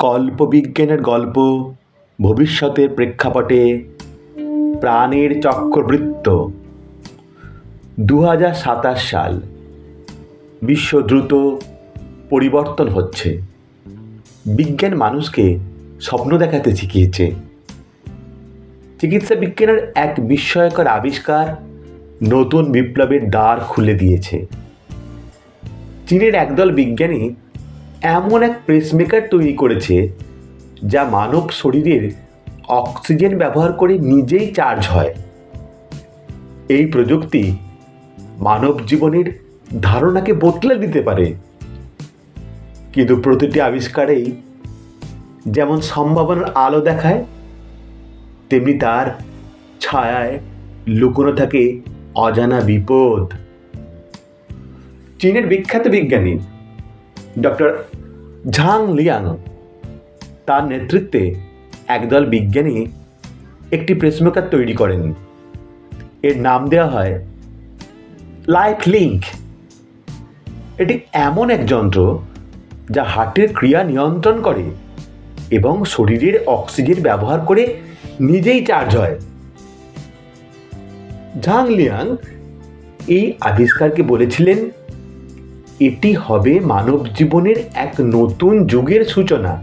কল্পবিজ্ঞানের গল্প, ভবিষ্যতের প্রেক্ষাপটে প্রাণের চক্রবৃত্ত। দু সাতাশ সাল বিশ্ব দ্রুত পরিবর্তন হচ্ছে। বিজ্ঞান মানুষকে স্বপ্ন দেখাতে শিখিয়েছে। চিকিৎসা বিজ্ঞানের এক বিস্ময়কর আবিষ্কার নতুন বিপ্লবের দ্বার খুলে দিয়েছে। চীনের একদল বিজ্ঞানী এমন এক পেসমেকার তৈরি করেছে যা মানব শরীরের অক্সিজেন ব্যবহার করে নিজেই চার্জ হয়। এই প্রযুক্তি মানব জীবনের ধারণাকে বদলে দিতে পারে। কিন্তু প্রতিটি আবিষ্কারেই যেমন সম্ভাবনার আলো দেখায়, তেমনি তার ছায়ায় লুকোনো থাকে অজানা বিপদ। চীনের বিখ্যাত বিজ্ঞানী ডক্টর ঝাং লিয়াং তার নেতৃত্বে একদল বিজ্ঞানী একটি প্রেসমেকার তৈরি করেন। এর নাম দেওয়া হয় লাইফ লিঙ্ক। এটি এমন এক যন্ত্র যা হার্টের ক্রিয়া নিয়ন্ত্রণ করে এবং শরীরের অক্সিজেন ব্যবহার করে নিজেই চার্জ হয়। ঝাং লিয়াং এই আবিষ্কারকে বলেছিলেন এটি হবে মানব জীবনের এক নতুন যুগের সূচনা।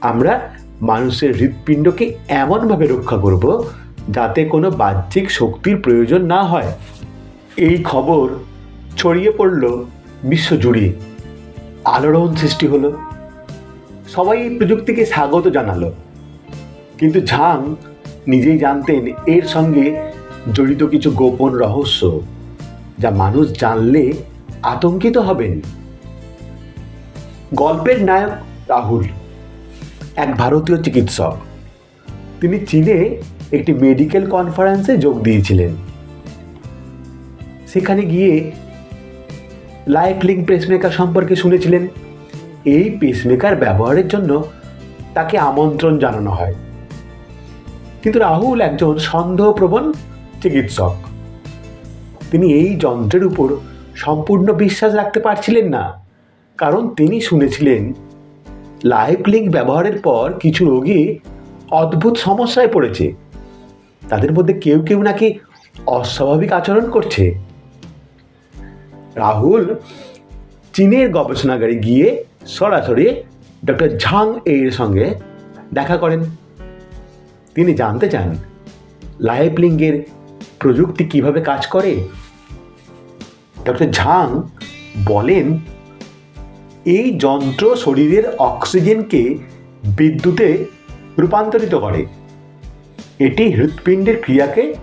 আমরা মানুষের হৃৎপিণ্ডকে এমনভাবে রক্ষা করব যাতে কোনো বাহ্যিক শক্তির প্রয়োজন না হয়। এই খবর ছড়িয়ে পড়ল বিশ্বজুড়ে আলোড়ন সৃষ্টি হলো। সবাই এই প্রযুক্তিকে স্বাগত জানালো। কিন্তু ঝাং নিজেই জানতেন এর সঙ্গে জড়িত কিছু গোপন রহস্য, যা মানুষ জানলে আতঙ্কিত হবেন। গল্পের নায়ক রাহুল, এক ভারতীয় চিকিৎসক। তিনি চীনে একটি মেডিকেল কনফারেন্সে যোগ দিয়েছিলেন। সেখানে গিয়ে লাইফ লিঙ্ক পেসমেকার সম্পর্কে শুনেছিলেন। এই পেসমেকার ব্যবহারের জন্য তাকে আমন্ত্রণ জানানো হয়। কিন্তু রাহুল একজন সন্দেহপ্রবণ চিকিৎসক। তিনি এই যন্ত্রের উপর সম্পূর্ণ বিশ্বাস রাখতে পারছিলেন না। কারণ তিনি শুনেছিলেন, লাইফ লিঙ্ক ব্যবহারের পর কিছু রোগী অদ্ভুত সমস্যায় পড়েছে। তাদের মধ্যে কেউ কেউ নাকি অস্বাভাবিক আচরণ করছে। রাহুল চীনের গবেষণাগারে গিয়ে সরাসরি ডক্টর ঝাং এর সঙ্গে দেখা করেন। তিনি জানতে চান, লাইফ লিঙ্কের প্রযুক্তি কীভাবে কাজ করে? ডক্টর ঝাং বলেন, এই যন্ত্র শরীরের অক্সিজেনকে বিদ্যুতে রূপান্তরিত করে। এটি হৃৎপিণ্ডের ক্রিয়াকে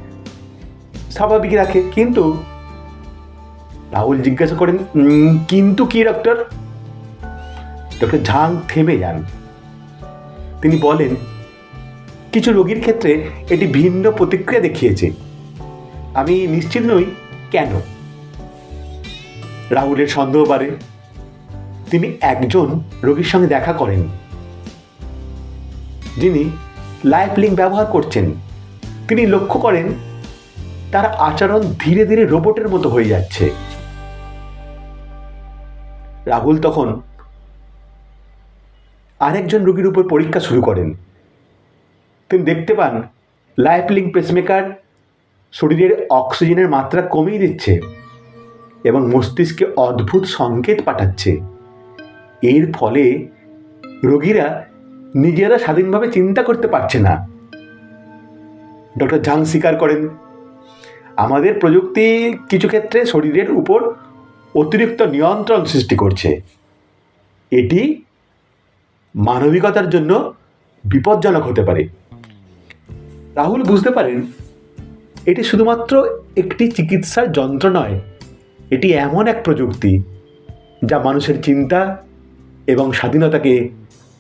স্বাভাবিক রাখে। কিন্তু রাহুল জিজ্ঞাসা করেন কিন্তু কি ডক্টর? ডক্টর ঝাং থেমে যান। তিনি বলেন, কিছু রোগীর ক্ষেত্রে এটি ভিন্ন প্রতিক্রিয়া দেখিয়েছে। আমি নিশ্চিত নই কেন। রাহুলের সন্দেহ বাড়ে। তিনি একজন রোগীর সঙ্গে দেখা করেন। যিনি লাইফ লিঙ্ক ব্যবহার করছেন। তিনি লক্ষ্য করেন, তার আচরণ ধীরে ধীরে রোবটের মতো হয়ে যাচ্ছে। রাহুল তখন আরেকজন রোগীর উপর পরীক্ষা শুরু করেন। তিনি দেখতে পান, লাইফ লিঙ্ক পেসমেকার শরীরের অক্সিজেনের মাত্রা কমিয়ে দিচ্ছে। এবং মস্তিষ্কে অদ্ভুত সংকেত পাঠাচ্ছে। এর ফলে রোগীরা নিজেরা স্বাধীনভাবে চিন্তা করতে পারছে না। ডক্টর ঝাং স্বীকার করেন, আমাদের প্রযুক্তি কিছু ক্ষেত্রে শরীরের উপর অতিরিক্ত নিয়ন্ত্রণ সৃষ্টি করছে। এটি মানবিকতার জন্য বিপজ্জনক হতে পারে। রাহুল বুঝতে পারেন, এটি শুধুমাত্র একটি চিকিৎসার যন্ত্র নয় এটি এমন এক প্রযুক্তি যা মানুষের চিন্তা এবং স্বাধীনতাকে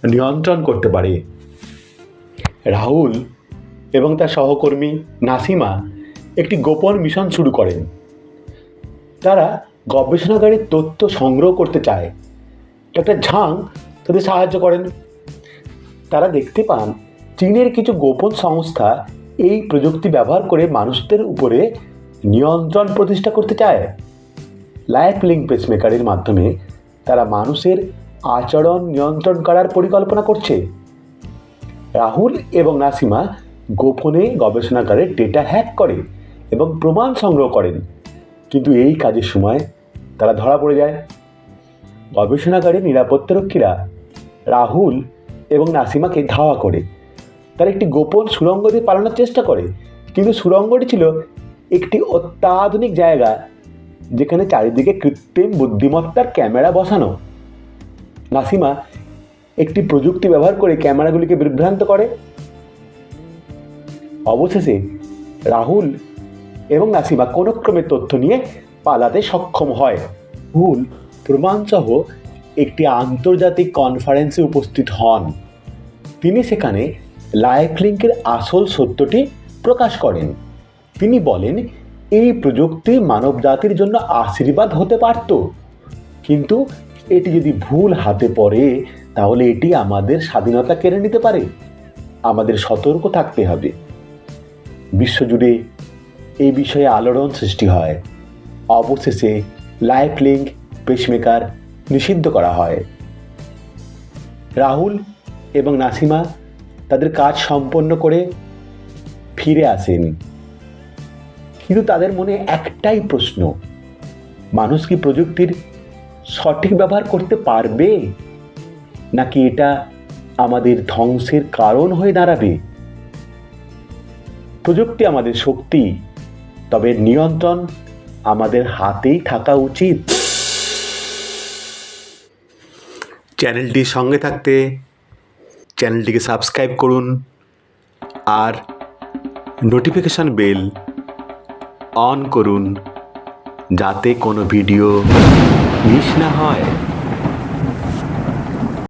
নিয়ন্ত্রণ করতে পারে। রাহুল এবং তার সহকর্মী নাসিমা একটি গোপন মিশন শুরু করেন। তারা গবেষণাগারের তথ্য সংগ্রহ করতে চায়। ডক্টর ঝাং তাদের সাহায্য করেন। তারা দেখতে পান, চীনের কিছু গোপন সংস্থা এই প্রযুক্তি ব্যবহার করে মানুষদের উপরে নিয়ন্ত্রণ প্রতিষ্ঠা করতে চায়। লাইফ লিঙ্ক পেসমেকারের মাধ্যমে তারা মানুষের আচরণ নিয়ন্ত্রণ করার পরিকল্পনা করছে। রাহুল এবং নাসিমা গোপনে গবেষণাগারে ডেটা হ্যাক করে এবং প্রমাণ সংগ্রহ করেন। কিন্তু এই কাজের সময় তারা ধরা পড়ে যায়। গবেষণাগারে নিরাপত্তারক্ষীরা রাহুল এবং নাসিমাকে ধাওয়া করে। তারা একটি গোপন সুড়ঙ্গ দিয়ে পালানোর চেষ্টা করে। কিন্তু সুড়ঙ্গটি ছিল একটি অত্যাধুনিক জায়গা যেখানে চারিদিকে কৃত্রিম বুদ্ধিমত্তার ক্যামেরা বসানো। নাসিমা, একটি প্রযুক্তি ব্যবহার করে ক্যামেরাগুলিকে বিভ্রান্ত করে। অবশেষে, রাহুল এবং নাসিমা কোনো ক্রমে তথ্য নিয়ে পালাতে সক্ষম হয়। রাহুল প্রমাণসহ একটি আন্তর্জাতিক কনফারেন্সে উপস্থিত হন। তিনি সেখানে লাইফ লিঙ্কের আসল সত্যটি প্রকাশ করেন। তিনি বলেন এই প্রযুক্তি মানব জাতির জন্য আশীর্বাদ হতে পারত। কিন্তু এটি যদি ভুল হাতে পড়ে, তাহলে এটি আমাদের স্বাধীনতা কেড়ে নিতে পারে। আমাদের সতর্ক থাকতে হবে। বিশ্বজুড়ে এই বিষয়ে আলোড়ন সৃষ্টি হয়। অবশেষে লাইফ লিঙ্ক পেসমেকার নিষিদ্ধ করা হয়। রাহুল এবং নাসিমা তাদের কাজ সম্পন্ন করে ফিরে আসেন। কিন্তু তাদের মনে একটাই প্রশ্ন, মানুষ কি প্রযুক্তির সঠিক ব্যবহার করতে পারবে? নাকি এটা আমাদের ধ্বংসের কারণ হয়ে দাঁড়াবে? প্রযুক্তি আমাদের শক্তি, তবে নিয়ন্ত্রণ আমাদের হাতেই থাকা উচিত। চ্যানেলটির সঙ্গে থাকতে চ্যানেলটিকে সাবস্ক্রাইব করুন আর নোটিফিকেশান বেল অন করুন যাতে কোনো ভিডিও মিস না হয়।